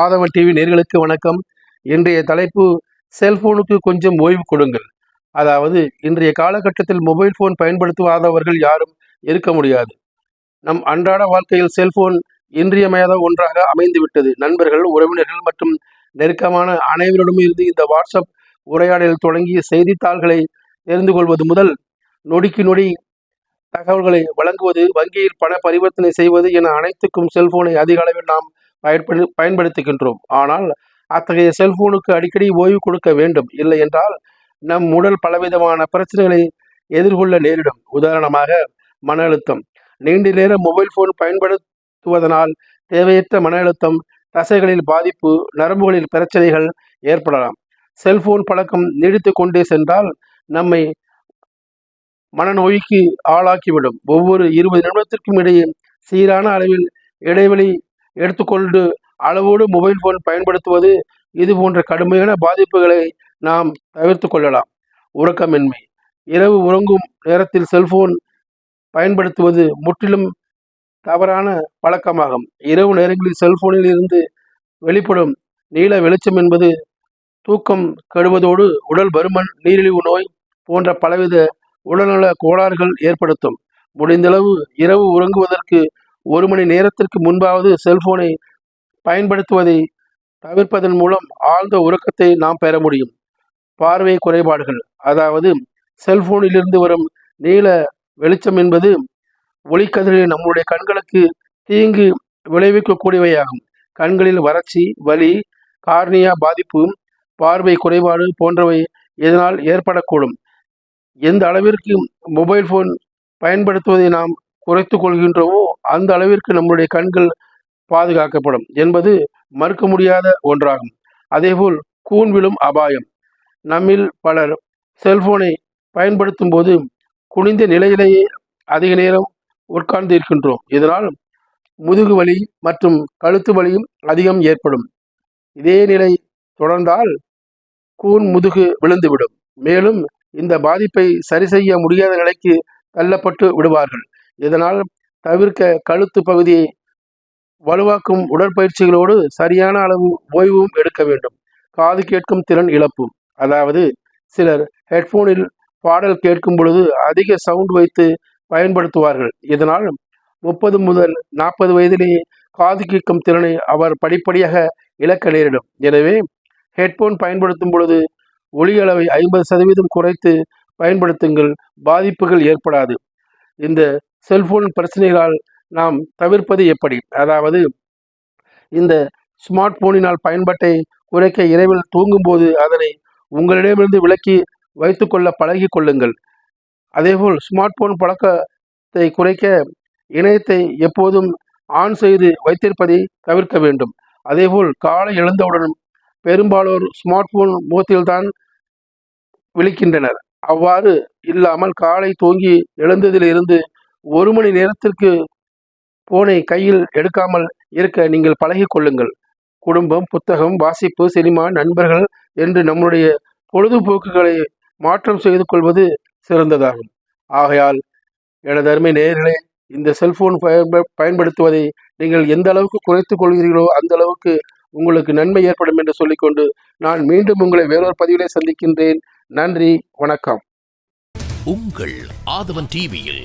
ஆதவன் TV நேர்களுக்கு வணக்கம். இன்றைய தலைப்பு செல்போனுக்கு கொஞ்சம் ஓய்வு கொடுங்கள். அதாவது இன்றைய காலகட்டத்தில் மொபைல் ஃபோன் பயன்படுத்துவாதவர்கள் யாரும் இருக்க முடியாது. நம் அன்றாட வாழ்க்கையில் செல்போன் இன்றியமையாத ஒன்றாக அமைந்துவிட்டது. நண்பர்கள் உறவினர்கள் மற்றும் நெருக்கமான அனைவரிடமும் இருந்து இந்த வாட்ஸ்அப் உரையாடலில் தொடங்கிய செய்தித்தாள்களை தெரிந்து கொள்வது முதல் நொடிக்கு நொடி தகவல்களை வழங்குவது வங்கியில் பண பரிவர்த்தனை செய்வது என அனைத்துக்கும் செல்போனை அதிக அளவில் நாம் பயன்படு பயன்படுத்துகின்றோம். ஆனால் அத்தகைய செல்போனுக்கு அடிக்கடி ஓய்வு கொடுக்க வேண்டும். இல்லை என்றால் நம் உடல் பலவிதமான பிரச்சனைகளை எதிர்கொள்ள நேரிடும். உதாரணமாக மன அழுத்தம். நீண்ட நேரம் மொபைல் போன் பயன்படுத்துவதனால் தேவையற்ற மன அழுத்தம் தசைகளில் பாதிப்பு நரம்புகளில் பிரச்சனைகள் ஏற்படலாம். செல்போன் பழக்கம் நீடித்து கொண்டே சென்றால் நம்மை மனநோய்க்கு ஆளாக்கிவிடும். ஒவ்வொரு இருபது நிமிடத்திற்கும் இடையே சீரான அளவில் இடைவெளி எடுத்துக்கொண்டு அளவோடு மொபைல் போன் பயன்படுத்துவது இது போன்ற கடுமையான பாதிப்புகளை நாம் தவிர்த்து கொள்ளலாம். உறக்கமின்மை. இரவு உறங்கும் நேரத்தில் செல்போன் பயன்படுத்துவது முற்றிலும் தவறான பழக்கமாகும். இரவு நேரங்களில் செல்போனில் இருந்து வெளிப்படும் நீல வெளிச்சம் என்பது தூக்கம் கெடுவதோடு உடல் பருமன் நீரிழிவு நோய் போன்ற பலவித உடல்நல கோளாறுகள் ஏற்படுத்தும். முடிந்தளவு இரவு உறங்குவதற்கு ஒரு மணி நேரத்திற்கு முன்பாவது செல்போனை பயன்படுத்துவதை தவிர்ப்பதன் மூலம் ஆழ்ந்த உறக்கத்தை நாம் பெற முடியும். பார்வை குறைபாடுகள் அதாவது செல்போனிலிருந்து வரும் நீல வெளிச்சம் என்பது ஒளிக்கதிரில் நம்முடைய கண்களுக்கு தீங்கு விளைவிக்கக்கூடியவையாகும். கண்களில் வறட்சி வலி கார்னியா பாதிப்பு பார்வை குறைபாடு போன்றவை இதனால் ஏற்படக்கூடும்? எந்த அளவிற்கு மொபைல் ஃபோன் பயன்படுத்துவதை நாம் குறைத்து கொள்கின்றோமோ அந்த அளவிற்கு நம்முடைய கண்கள் பாதுகாக்கப்படும் என்பது மறுக்க முடியாத ஒன்றாகும். அதேபோல் கூன் விழும் அபாயம். நம்மில் பலர் செல்போனை பயன்படுத்தும் போது குனிந்த நிலையிலேயே அதிக நேரம் உட்கார்ந்து இருக்கின்றோம். இதனால் முதுகு வலி மற்றும் கழுத்து வலியும் அதிகம் ஏற்படும். இதே நிலை தொடர்ந்தால் கூன் முதுகு விழுந்துவிடும். மேலும் இந்த பாதிப்பை சரி செய்ய முடியாத நிலைக்கு தள்ளப்பட்டு விடுவார்கள். இதனால் தவிர்க்க கழுத்து பகுதியை வலுவாக்கும் உடற்பயிற்சிகளோடு சரியான அளவு ஓய்வும் எடுக்க வேண்டும். காது கேட்கும் திறன் இழப்பு அதாவது சிலர் ஹெட்போனில் பாடல் கேட்கும் பொழுது அதிக சவுண்ட் வைத்து பயன்படுத்துவார்கள். இதனால் முப்பது முதல் நாற்பது வயதிலேயே காது கேட்கும் திறனை அவர் படிப்படியாக இழக்க நேரிடும். எனவே ஹெட்போன் பயன்படுத்தும் பொழுது ஒளி அளவை ஐம்பது சதவீதம் குறைத்து பயன்படுத்துங்கள். பாதிப்புகள் ஏற்படாது. இந்த செல்போன் பிரச்சனைகளால் நாம் தவிர்ப்பது எப்படி? அதாவது இந்த ஸ்மார்ட் போனினால் பயன்பாட்டை குறைக்க இரவில் தூங்கும்போது அதனை உங்களிடமிருந்து விலக்கி வைத்துக்கொள்ள பழகி கொள்ளுங்கள். அதேபோல் ஸ்மார்ட் போன் பழக்கத்தை குறைக்க இணையத்தை எப்போதும் ஆன் செய்து வைத்திருப்பதை தவிர்க்க வேண்டும். அதேபோல் காலை எழுந்தவுடன் பெரும்பாலோர் ஸ்மார்ட் போன் முகத்தில்தான் விழிக்கின்றனர். அவ்வாறு இல்லாமல் காலை தூங்கி எழுந்ததிலிருந்து ஒரு மணி நேரத்திற்கு போனை கையில் எடுக்காமல் இருக்க நீங்கள் பழகி கொள்ளுங்கள். குடும்பம் புத்தகம் வாசிப்பு சினிமா நண்பர்கள் என்று நம்முடைய பொழுதுபோக்குகளை மாற்றம் செய்து கொள்வது சிறந்ததாகும். ஆகையால் எனது அருமை நேர்களே இந்த செல்போன் பயன்படுத்துவதை நீங்கள் எந்த அளவுக்கு குறைத்துக் கொள்கிறீர்களோ அந்த அளவுக்கு உங்களுக்கு நன்மை ஏற்படும் என்று சொல்லிக்கொண்டு நான் மீண்டும் உங்களை வேறொரு பதிவிலே சந்திக்கின்றேன். நன்றி வணக்கம். உங்கள் ஆதவன் டிவியில்